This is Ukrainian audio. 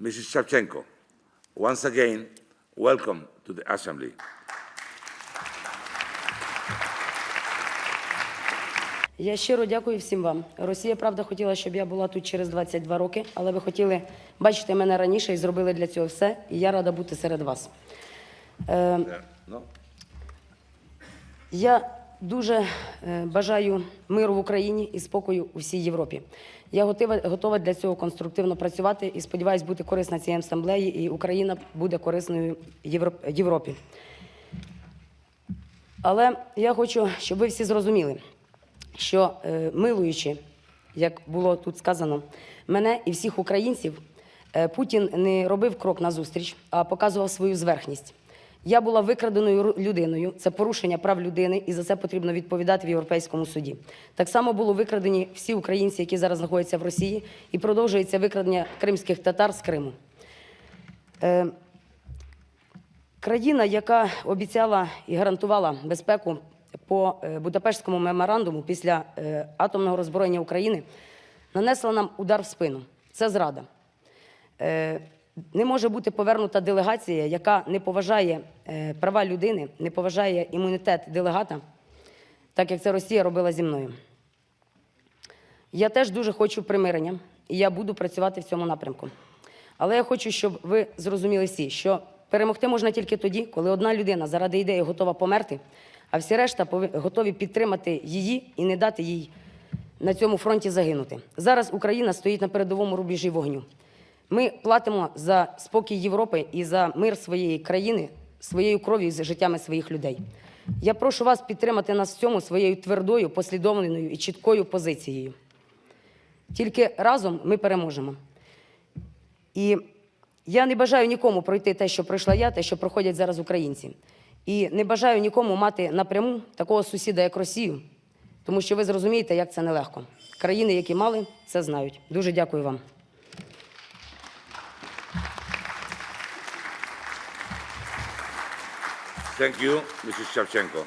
Mrs. Shevchenko, once again, welcome to the Assembly. Я щиро дякую всім вам. Росія, правда, хотіла, щоб я була тут через 22 роки, але ви хотіли бачити мене раніше і зробили для цього все. І я рада бути серед вас. Е, Я дуже бажаю миру в Україні і спокою у всій Європі. Я готова, готова для цього конструктивно працювати і сподіваюся бути корисна цій асамблеї, і Україна буде корисною Європ- Європі. Але я хочу, щоб ви всі зрозуміли, що е, милуючи, як було тут сказано, мене і всіх українців, е, Путін не робив крок назустріч, а показував свою зверхність. Я була викраденою людиною, це порушення прав людини, і за це потрібно відповідати в Європейському суді. Так само було викрадені всі українці, які зараз знаходяться в Росії, і продовжується викрадення кримських татар з Криму. Е, Країна, яка обіцяла і гарантувала безпеку по е, Будапештському меморандуму після е, атомного роззброєння України, нанесла нам удар в спину. Це зрада. Е, Не може бути повернута делегація, яка не поважає е, права людини, не поважає імунітет делегата, так як це Росія робила зі мною. Я теж дуже хочу примирення, і я буду працювати в цьому напрямку. Але я хочу, щоб ви зрозуміли всі, що перемогти можна тільки тоді, коли одна людина заради ідеї готова померти, а всі решта готові підтримати її і не дати їй на цьому фронті загинути. Зараз Україна стоїть на передовому рубежі вогню. Ми платимо за спокій Європи і за мир своєї країни своєю кров'ю і за життями своїх людей. Я прошу вас підтримати нас в цьому своєю твердою, послідовною і чіткою позицією. Тільки разом ми переможемо. І я не бажаю нікому пройти те, що пройшла я, те, що проходять зараз українці. І не бажаю нікому мати напряму такого сусіда, як Росію, тому що ви зрозумієте, як це нелегко. Країни, які мали, це знають. Дуже дякую вам. Thank you, Mrs. Shevchenko.